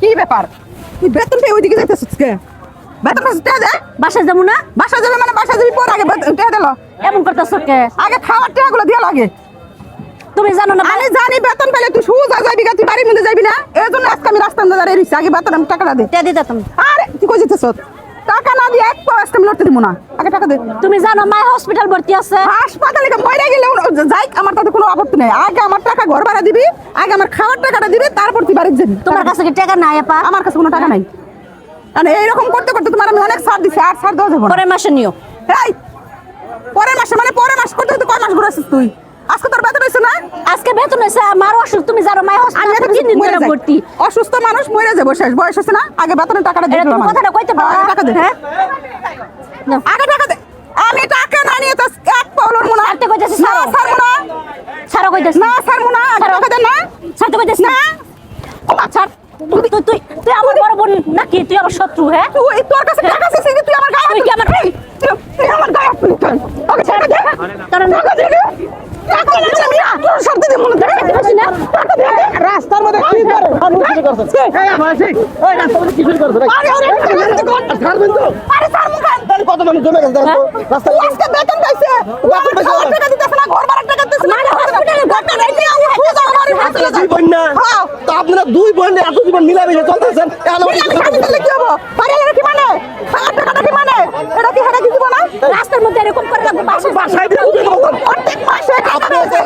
কি ব্যাপার? তুই বেতন পেয়ে ওইদিকে যাইতেছিস কে বেতন পাইছিস টাকা দে। বাসায় যাব না? বাসা যাবে মানে বাসা যাবি পর আগে টাকা দিল। এমন করতেছো কে? আগে খাওয়ার টাকাগুলো দিয়ে লাগে। তুমি জানো না আমি জানি বেতন পেলে তুই সুজা যাবি গা, তুই বাড়ির মধ্যে যাবি না। এই জন্য আজকে আমি রাস্তার মধ্যে দাঁড়িয়ে রইছি। আগে বেতন আমি টাকাটা দে। তে দিতে তুমি। আরে তুই কই যেতেছ? টাকা না দিয়ে এক পাও আজকে আমি লড়তে দিব না। আগে টাকা দে। তুমি জানো মাই হসপিটাল ভর্তি আছে। হাসপাতালে মরে গেলে যাই আমার তাতে কোনো আপত্তি নেই। আগে আমার টাকা ঘর ভাড়া দিবি আগে আমার খাওয়ার টাকাটা দিবি তারপর তুই বাড়িতে যাবি। তোমার কাছে কি টাকা নাই আপা? আমার কাছে কোনো টাকা নাই। মানে এইরকম করতে করতে তোমার আমি অনেক ছাড় দিছি আর ছাড় দেওয়া যাব পরের মাসে নিও। এই পরের মাসে মানে পরের মাস করতে করতে কয় মাস ঘুরেছিস তুই আজকে তোর বেতন হয়েছে না আজকে বেতন হয়েছে আমার অসুখ তুমি জানো মাই আমি একটা তিন দিন ধরে ভর্তি। অসুস্থ মানুষ মরে যাব শেষ বয়স হচ্ছে না? আগে বেতনের টাকাটা দিয়ে এটা কথাটা কইতে পারো হ্যাঁ, টাকা দে। হ্যাঁ? আগে টাকা দে। আমি টাকা না নিয়ে তো এক পাউলর মনে। ছাড়তে কইতেছি, না। ছাড়বো না কইতেছি। না ছাড়বো না টাকা দে না। ছাড়তে কইতেছি না। ছাড় তুই তুই তুই তুই আমার বড় বোন নাকি? তুই আমার শত্রু হ্যাঁ? তুই তোর কাছে টাকা সেদিন তুই আমার গায়ে তুই আমার- তুই- তুই আমার গায়ে তুলিস আমার খুঁজে দাও, আমার আপনারা দুই। বোন হ্যাঁ। এত জীবন মিলামিশে চলতেছেন কি হব? মানে? মানে? রাস্তার মধ্যে এরকম করে রাখব বাসায় দিয়ে প্রত্যেক মাসে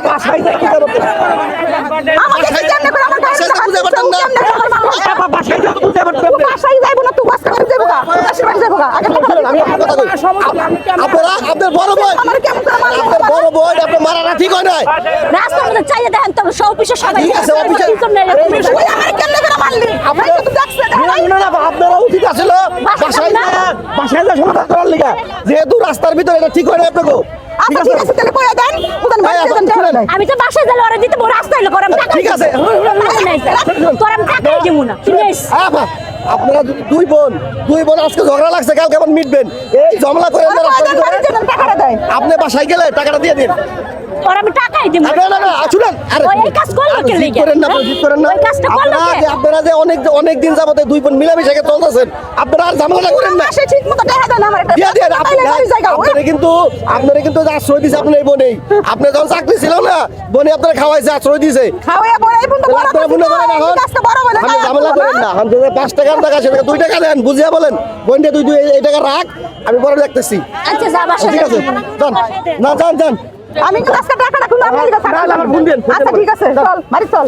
বাসায় দিয়ে আমাকে কি কেমনে করে আমার গায়ে বাসায় হাত বুঝতে দিচ্ছে? পারতেন না। কেমনে করে আমার মানুষ? আপা বাসায় দিয়ে তো বুঝতে পারতেন তুই বাসায় যাইবো না, তুই বাসে বাড়ি যাইবো গা, তুই দেশের বাড়ি যাইবো গা। আগে টাকা শুনেন, আমি দে। একটা কথা কই আপনারা আপনার বড় বোন আমার কেমন আপনার বড় বোন আপনার মারাটা ঠিক হয় নাই? রাস্তার মধ্যে চাইয়ে দেখেন তো সব অফিসে সবাই ঠিক আছে, অফিসে- তিনজন নেই, এরকম আরে, তুই আমার কেমনে করে মারলি? আমার তো তুই দেখছে, দেখা। নাই? না, না, না, আপনারা উচিত আসলে। বাসায় বাসায় না। বাসায় যা সমাধান করার লিগা। যেহেতু রাস্তার ভিতরে এটা ঠিক হয় না আপনাকে। আচ্ছা, ঠিক আছে, তাহলে কইয়া দেন। আমি তো বাসায় গেলে ওরা দিতে বড় টাকা ঠিক আছে। দিব না। আপনারা যদি দুই বোন দুই বোন আজকে ঝগড়া লাগছে কালকে আবার মিটবেন। এই ঝামেলা করে। আপনি বাসায় গেলে টাকাটা দিয়ে দিন। আপনারা যে আপনারা যে অনেক অনেক দিন যাবতে দুই বোন মিলামিশে চলতেছেন আপনারা আর ঝামেলা করেন না। আপনারা কিন্তু আপনারা কিন্তু যে আশ্রয় দিছে আপনার এই বোনেই। আপনি যখন চাকরি ছিল না বোনে আপনারা খাওয়াইছে আশ্রয় দিছে। আপনারা মনে করেন এখন আপনি ঝামেলা করেন না। আমি পাঁচ টাকার টাকা সেটাকে দুই টাকা দেন বুঝিয়ে বলেন। বোনটা তুই তুই এই টাকা রাখ আমি পরে দেখতেছি। আচ্ছা যা ঠিক আছে যান। না যান যান। আমি কিন্তু আজকে টাকা রাখুন না আপনি লিখে না, না, আমার ফোন দিন, আচ্ছা ঠিক আছে চল বাড়ি চল।